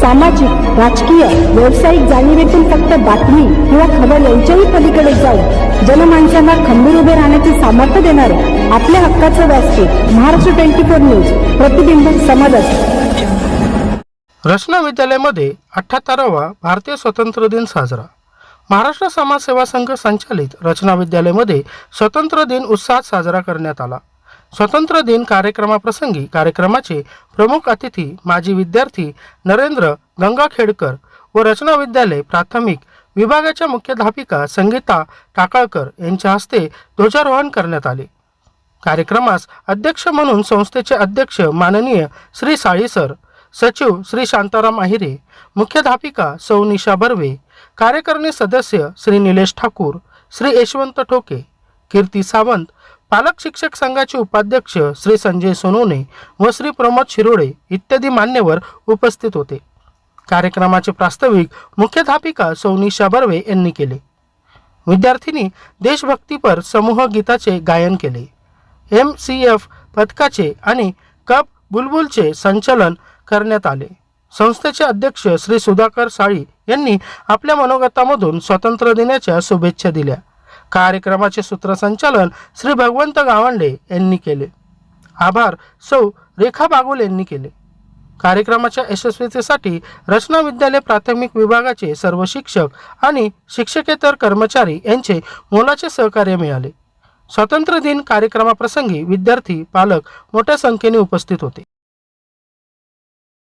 सामाजिक राजकीय व्यावसायिक जाणीवेतून फक्त बातमी किंवा खबर यांच्याही पलीकडे जाऊन जनमानसांना खंबीर उभे राहण्याचे सामर्थ्य देणारे आपल्या हक्काचं व्यासपीठ महाराष्ट्र ट्वेंटी फोर न्यूज प्रतिबिंब समाजात रचना विद्यालयामध्ये अठ्ठ्याहत्तरावा भारतीय स्वतंत्र दिन साजरा. महाराष्ट्र समाज सेवा संघ संचालित रचना विद्यालयामध्ये स्वतंत्र दिन उत्साहात साजरा करण्यात आला. स्वतंत्र दिन कार्यक्रमाप्रसंगी कार्यक्रमाचे प्रमुख अतिथी माजी विद्यार्थी नरेंद्र गंगाखेडकर व रचना विद्यालय प्राथमिक विभागाच्या मुख्याध्यापिका संगीता टाकाळकर यांच्या हस्ते ध्वजारोहण करण्यात आले. कार्यक्रमास अध्यक्ष म्हणून संस्थेचे अध्यक्ष माननीय श्री साळी सर सचिव श्री शांताराम आहिरे मुख्याध्यापिका सौ निशा बर्वे कार्यकारिणी सदस्य श्री निलेश ठाकूर श्री यशवंत ठोके कीर्ती सावंत पालक शिक्षक संघाचे उपाध्यक्ष श्री संजय सोनवणे व श्री प्रमोद शिरोडे इत्यादी मान्यवर उपस्थित होते. कार्यक्रमाचे प्रास्ताविक मुख्याध्यापिका सौ निशा बर्वे यांनी केले. विद्यार्थिनी देशभक्तीपर समूह गीताचे गायन केले. एम सी एफ पथकाचे आणि कप बुलबुलचे संचलन करण्यात आले. संस्थेचे अध्यक्ष श्री सुधाकर साळी यांनी आपल्या मनोगतामधून स्वातंत्र्य दिनाच्या शुभेच्छा दिल्या. कार्यक्रमाचे सूत्रसंचालन श्री भगवंत गावंडे यांनी केले. आभार सौ रेखा बागुल यांनी केले. कार्यक्रमाच्या यशस्वीतेसाठी रचना विद्यालय प्राथमिक विभागाचे सर्व शिक्षक आणि शिक्षकेतर कर्मचारी यांचे मोलाचे सहकार्य मिळाले. स्वातंत्र्य दिन कार्यक्रमाप्रसंगी विद्यार्थी पालक मोठ्या संख्येने उपस्थित होते.